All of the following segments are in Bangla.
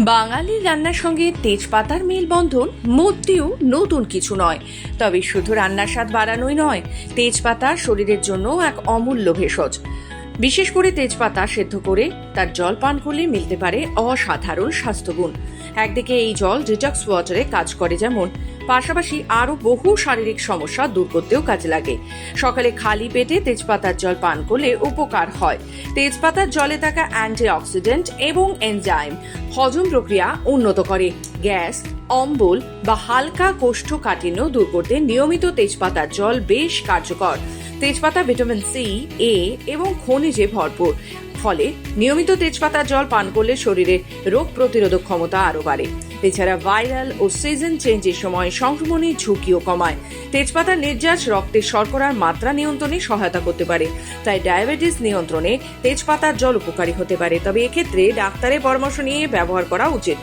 বাঙালির রান্নার সঙ্গে তেজপাতার মেলবন্ধন মোটেও নতুন কিছু নয়। তবে শুধু রান্নার স্বাদ বাড়ানোই নয়, তেজপাতা শরীরের জন্য এক অমূল্য ভেষজ। বিশেষ করে তেজপাতা সেদ্ধ করে তার জল পান করলে মিলতে পারে অসাধারণ স্বাস্থ্যগুণ। একদিকে এই জল ডিটক্স ওয়াটারে কাজ করে যেমন পাশাপাশি আরও বহু শারীরিক সমস্যা দূর করতেও কাজে লাগে। সকালে খালি পেটে তেজপাতার জল পান করলে উপকার হয়। তেজপাতার জলে থাকা অ্যান্টি অক্সিডেন্ট এবং এনজাইম হজম প্রক্রিয়া উন্নত করে। গ্যাস, অম্বল বা হালকা কোষ্ঠকাঠিন্য দূর করতে নিয়মিত তেজপাতার জল বেশ কার্যকর। তেজপাতা ভিটামিন সি, এ এবং খনিজে ভরপুর। ফলে নিয়মিত তেজপাতার জল পান করলে শরীরে রোগ প্রতিরোধক ক্ষমতা আরও বাড়ে। এছাড়া ভাইরাল ও সিজন চেঞ্জের সময় সংক্রমণের ঝুঁকিও কমায়। তেজপাতার নির্যাস রক্তে শর্করার মাত্রা নিয়ন্ত্রণে সহায়তা করতে পারে। তাই ডায়াবেটিস নিয়ন্ত্রণে তেজপাতার জল উপকারী হতে পারে। তবে এক্ষেত্রে ডাক্তারের পরামর্শ নিয়ে ব্যবহার করা উচিত।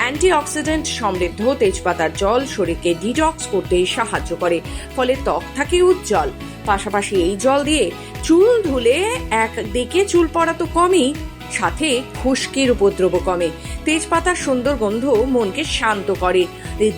অ্যান্টিঅক্সিডেন্ট সমৃদ্ধ তেজপাতার জল শরীরকে ডিটক্স করতে সাহায্য করে, ফলে ত্বক থাকে উজ্জ্বল। পাশাপাশি এই জল দিয়ে চুল ধুলে একদিকে চুল পড়া তো কমই, সাথে খুশকির উপদ্রব কমে। তেজপাতার সুন্দর গন্ধ মনকে শান্ত করে।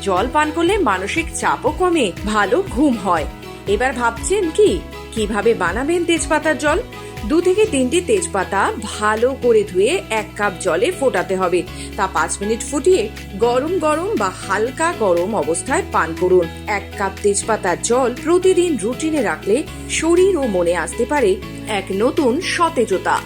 জল পান করলে মানসিক চাপও কমে, ভালো ঘুম হয়। এবার ভাবছেন কি? কীভাবে বানাবেন তেজপাতার জল? দু থেকে তিনটি তেজপাতা ভালো করে ধুয়ে এক কাপ জলে ফোটাতে হবে। তা পাঁচ মিনিট ফুটিয়ে গরম গরম বা হালকা গরম অবস্থায় পান করুন। এক কাপ তেজপাতার জল প্রতিদিন রুটিনে রাখলে শরীর ও মনে আসতে পারে এক নতুন সতেজতা।